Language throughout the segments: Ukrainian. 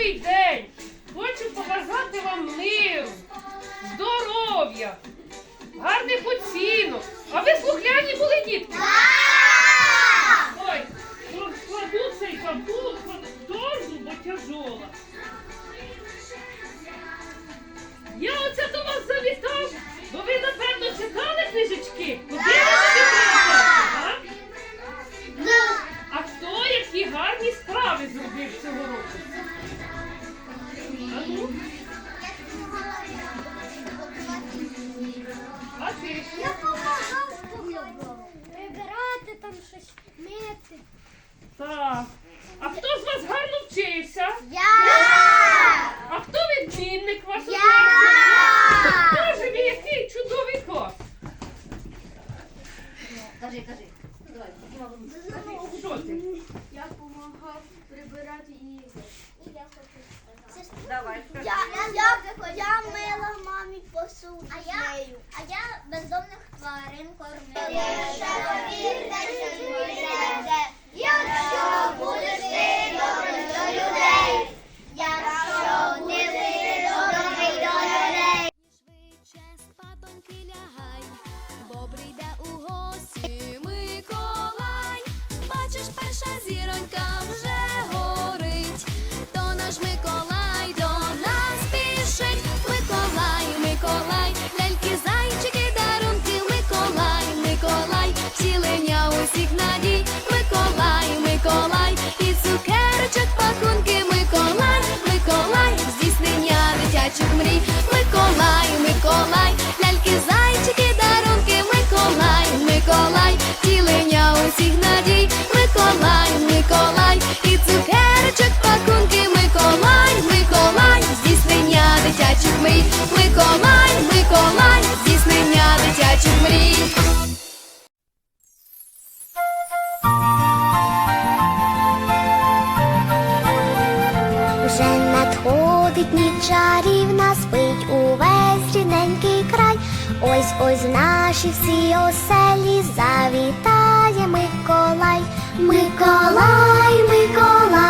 feet. There Я допомагав прибирати там щось, мити. Так. А хто з вас гарно вчився? Я! А хто відмінник ваш? Я! Боже мій, який чудовий кот. Кажи, кажи. Що ти? Я допомагав прибирати і. Давай, кажи. Я косу а я, а я бездомних тварин кормила. Миколай, Миколай, Миколай, здійснення дитячих мрій. Вже надходить ніч чарівна, спить увесь рідненький край. Ось ось наші всі оселі завітає Миколай, Миколай, Миколай.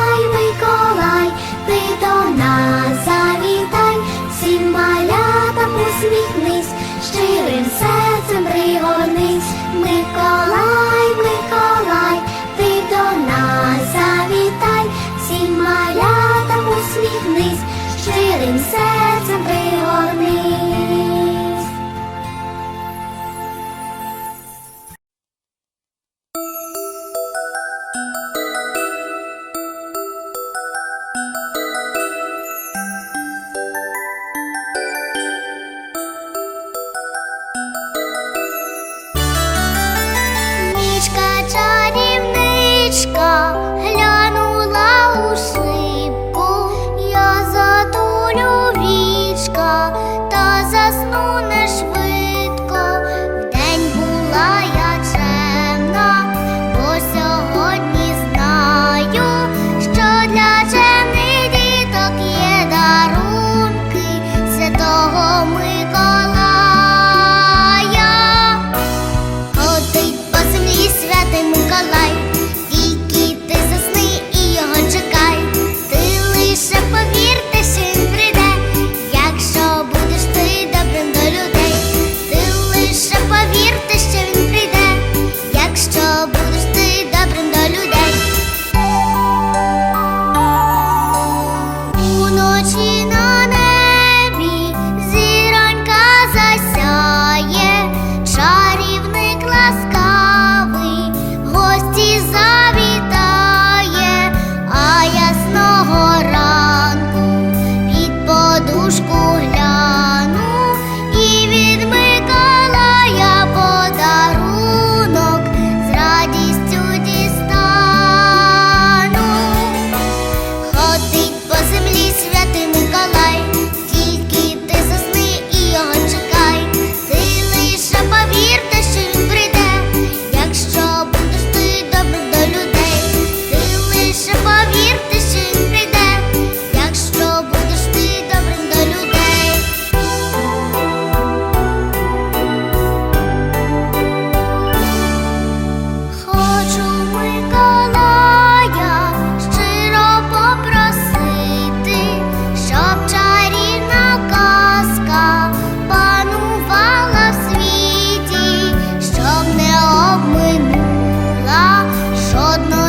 সদ